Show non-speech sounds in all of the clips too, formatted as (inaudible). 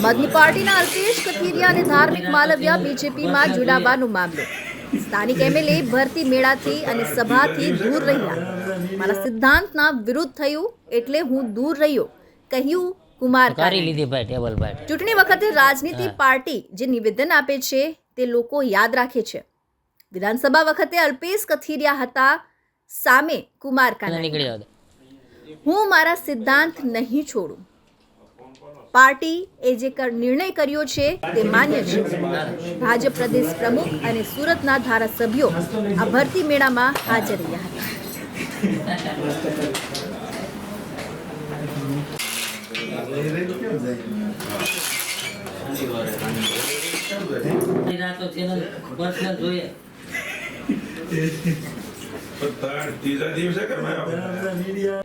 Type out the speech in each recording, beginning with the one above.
સમાજની પાર્ટીના અલ્પેશ કથિરિયા અને ધાર્મિક માલવ્યા બીજેપીમાં જોડાવાનો મામલો. સ્થાનિક એમએલએ ભરતી મેળાથી અને સભાથી દૂર રહ્યા. મારા સિદ્ધાંતના વિરુદ્ધ થયું એટલે હું દૂર રહ્યો કહ્યું કુમાર કરી લીધી ભાઈ ટેબલ ભાઈ ચૂંટણી વખતે રાજનીતિ પાર્ટી જે નિવેદન આપે છે તે લોકો યાદ રાખે છે. વિધાનસભા વખતે અલ્પેશ કથિરિયા હતા સામે કુમાર કાના નીકળી હું મારા સિદ્ધાંત નહીં છોડું. પાર્ટી એ જે કર- નિર્ણય કર્યો છે તે માન્ય છે. ભાજપ પ્રદેશ પ્રમુખ અને સુરતના ધારાસભ્યો આ ભરતી મેળામાં હાજર રહ્યા હતા. ત્રીજા દિવસે કે મેં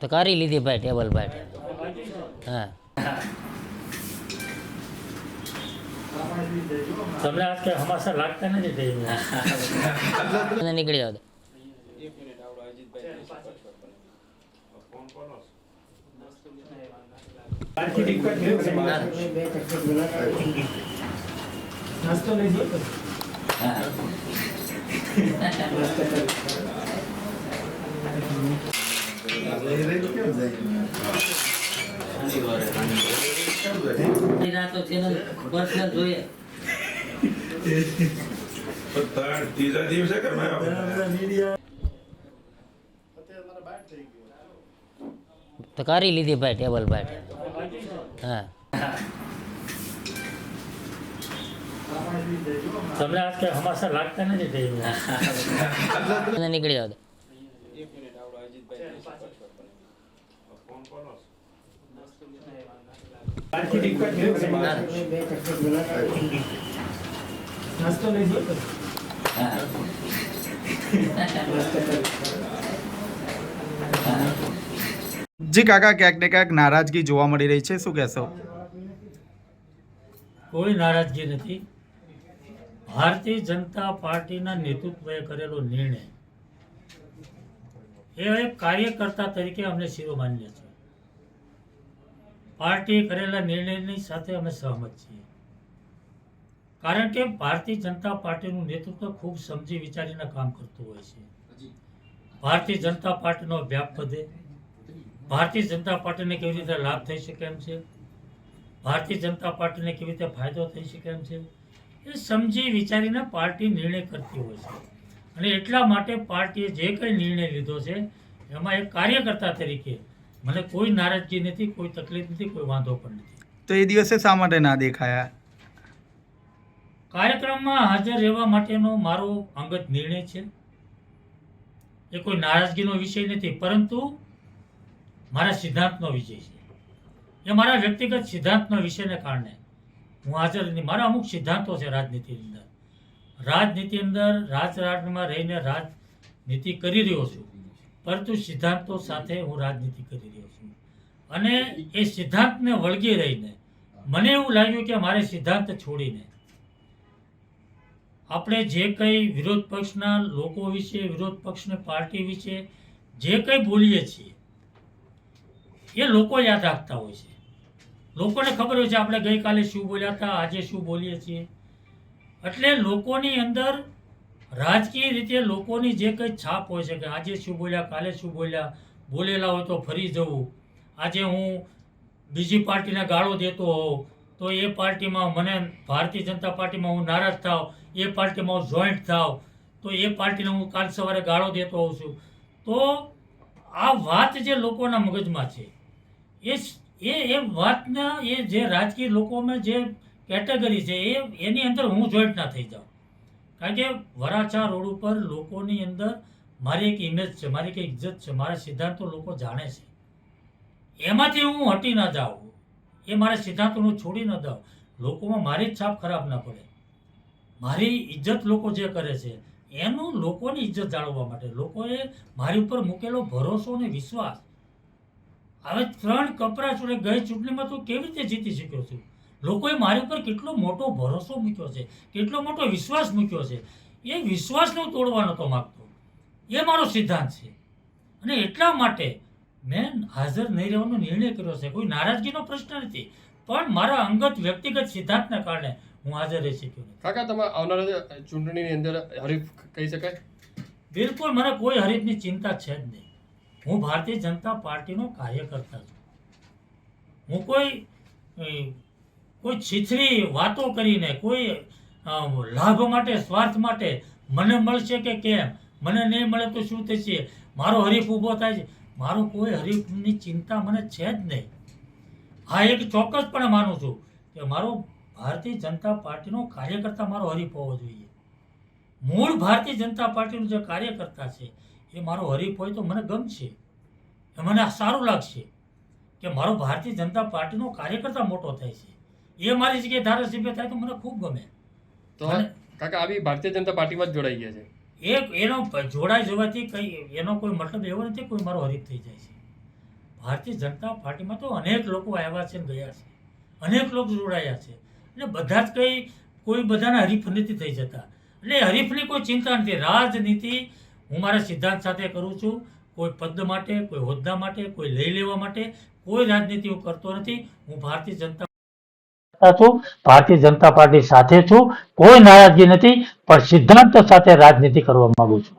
તો કરી લીધી ભાઈ ટેબલ ભાઈ હા. તમને આજ કઈ હમાસા લાગતા નથી ટીવી નીકળી જાવ જોઈએ. ત્રીજા દિવસે કે તો કરી લીધી ભાઈ ટેબલ ભાઈ હા. તમને આજ કે હમાસા લાગતા નથી (laughs) નીકળી જાવ જી કાકા, ક્યાંક ને ક્યાંક નારાજગી જોવા મળી રહી છે. શું કહેશો? કોઈ નારાજગી નથી. ભારતીય જનતા પાર્ટીના નેતૃત્વએ કરેલો નિર્ણય એ એક કાર્યકર્તા તરીકે અમને શિરોમાન્ય છે પાર્ટીએ કરેલા નિર્ણયની સાથે અમે સહમત છીએ. કારણ કે ભારતીય જનતા પાર્ટીનું નેતૃત્વ ખૂબ સમજી વિચારીને કામ કરતું હોય છે. ભારતીય જનતા પાર્ટીનો વ્યાપ વધે. ભારતીય જનતા પાર્ટીને કેવી રીતે લાભ થઈ શકે એમ છે? ભારતીય જનતા પાર્ટીને કેવી રીતે ફાયદો થઈ શકે એમ છે? એ સમજી વિચારીને પાર્ટી નિર્ણય કરતી હોય છે. અને એટલા માટે પાર્ટીએ જે કંઈ નિર્ણય લીધો છે એમાં એક કાર્યકર્તા તરીકે મને કોઈ નારાજગી નથી કોઈ તકલીફ નથી કોઈ વાંધો પણ નથી. તો એ દિવસે શા માટે ના દેખાયા? કાર્યક્રમમાં હાજર રહેવા માટેનો મારો અંગત નિર્ણય છે. એ કોઈ નારાજગીનો વિષય નથી પરંતુ મારા સિદ્ધાંતનો વિષય છે. એ મારા વ્યક્તિગત સિદ્ધાંતના વિષયને કારણે હું હાજર મારા અમુક સિદ્ધાંતો છે રાજનીતિની અંદર. રાજનીતિ અંદર રાજકારણમાં રહીને રાજનીતિ કરી રહ્યો છું. પરંતુ સિદ્ધાંતો સાથે હું રાજનીતિ કરી રહ્યો છું. અને એ સિદ્ધાંતને વળગી રહીને મને એવું લાગ્યું કે મારે સિદ્ધાંત છોડીને આપણે જે કંઈ વિરોધ પક્ષના લોકો વિશે, વિરોધ પક્ષની, પાર્ટી વિશે જે કંઈ બોલીએ છીએ, એ લોકો યાદ રાખતા હોય છે. લોકોને ખબર હોય છે આપણે ગઈકાલે શું બોલ્યા હતા, આજે શું બોલીએ છીએ. એટલે લોકોની અંદર રાજકીય રીતે લોકોની જે કંઈ છાપ હોય છે કે આજે શું બોલ્યા, કાલે શું બોલ્યા, બોલેલા હોય તો ફરી જવું. આજે હું બીજી પાર્ટીને ગાળો દેતો હોઉં, તો એ પાર્ટીમાં મને ભારતીય જનતા પાર્ટીમાં હું નારાજ થાવ, એ પાર્ટીમાં હું જોઈન્ટ થાવ, તો એ પાર્ટીને હું કાલ સવારે ગાળો દેતો હોઉં છું. તો આ વાત જે લોકોના મગજમાં છે, એ એ વાતના એ જે રાજકીય લોકોમાં જે કેટેગરી છે, એ એની અંદર હું જોઈન્ટ ના થઈ જાઉં. કારણ કે વરાછા રોડ ઉપર લોકોની અંદર મારી એક ઇમેજ છે, મારી એક ઇજ્જત છે, મારા સિદ્ધાંતો લોકો જાણે છે. એમાંથી હું હટી ન જાઉં, એ મારા સિદ્ધાંતોનું છોડી ન દઉં. લોકોમાં મારી જ છાપ ખરાબ ન પડે. મારી ઇજ્જત લોકો જે કરે છે, એનું લોકોની ઇજ્જત જાળવવા માટે લોકોએ મારી ઉપર મૂકેલો ભરોસો અને વિશ્વાસ. હવે ત્રણ કપરા જોડે ગઈ ચૂંટણીમાં તું કેવી રીતે જીતી શક્યો છું? લોકોએ મારી ઉપર કેટલો મોટો ભરોસો મૂક્યો છે કેટલો મોટો વિશ્વાસ મૂક્યો છે એ વિશ્વાસને હું તોડવા નહોતો માગતો. એ મારો સિદ્ધાંત છે. અને એટલા માટે મેં હાજર નહીં રહેવાનો નિર્ણય કર્યો છે. કોઈ નારાજગીનો પ્રશ્ન નથી પણ મારા અંગત વ્યક્તિગત સિદ્ધાંતના કારણે હું હાજર રહી શક્યો નથી. કાકા તમે આવનારા ચૂંટણીની અંદર હરીફ કહી શકાય? બિલકુલ મને કોઈ હરીફની ચિંતા છે જ નહીં. હું ભારતીય જનતા પાર્ટીનો કાર્યકર્તા છું. હું કોઈ કોઈ છીછરી વાતો કરીને, કોઈ લાભ માટે, સ્વાર્થ માટે મને મળશે કે કેમ? મને નહીં મળે તો શું થશે? મારો હરીફ ઊભો થાય છે. મારો કોઈ હરીફની ચિંતા મને છે જ નહીં. હા, એક ચોક્કસપણે માનું છું કે મારો ભારતીય જનતા પાર્ટીનો કાર્યકર્તા મારો હરીફ હોવો જોઈએ. મૂળ ભારતીય જનતા પાર્ટીનો જે કાર્યકર્તા છે, એ મારો હરીફ હોય તો મને ગમશે. એ મને સારું લાગશે કે મારો ભારતીય જનતા પાર્ટીનો કાર્યકર્તા મોટો થાય છે. એ મારી જગ્યાએ ધારાસભ્ય થાય તો મને ખૂબ ગમે. તો કાકા આવી ભારતીય જનતા પાર્ટીમાં જ જોડાઈ ગયા છે. એક એનો જોડાઈ જવાથી કઈ એનો કોઈ મતલબ એવો નથી કોઈ મારો હરીફ થઈ જાય છે. ભારતીય જનતા પાર્ટીમાં તો અનેક લોકો આવ્યા છે ગયા છે. અનેક લોકો જોડાયા છે. એટલે બધા જ કંઈ કોઈ બધાના હરીફ નથી થઈ જતા. એટલે હરીફની કોઈ ચિંતા નથી. રાજનીતિ હું મારા સિદ્ધાંત સાથે કરું છું. કોઈ પદ માટે કોઈ હોદ્દા માટે કોઈ લઈ લેવા માટે કોઈ રાજનીતિ હું કરતો નથી. હું ભારતીય જનતા ભારતીય જનતા પાર્ટી સાથે છું. કોઈ નારાજગી નથી, પણ સિદ્ધાંત સાથે રાજનીતિ કરવા માંગુ છું.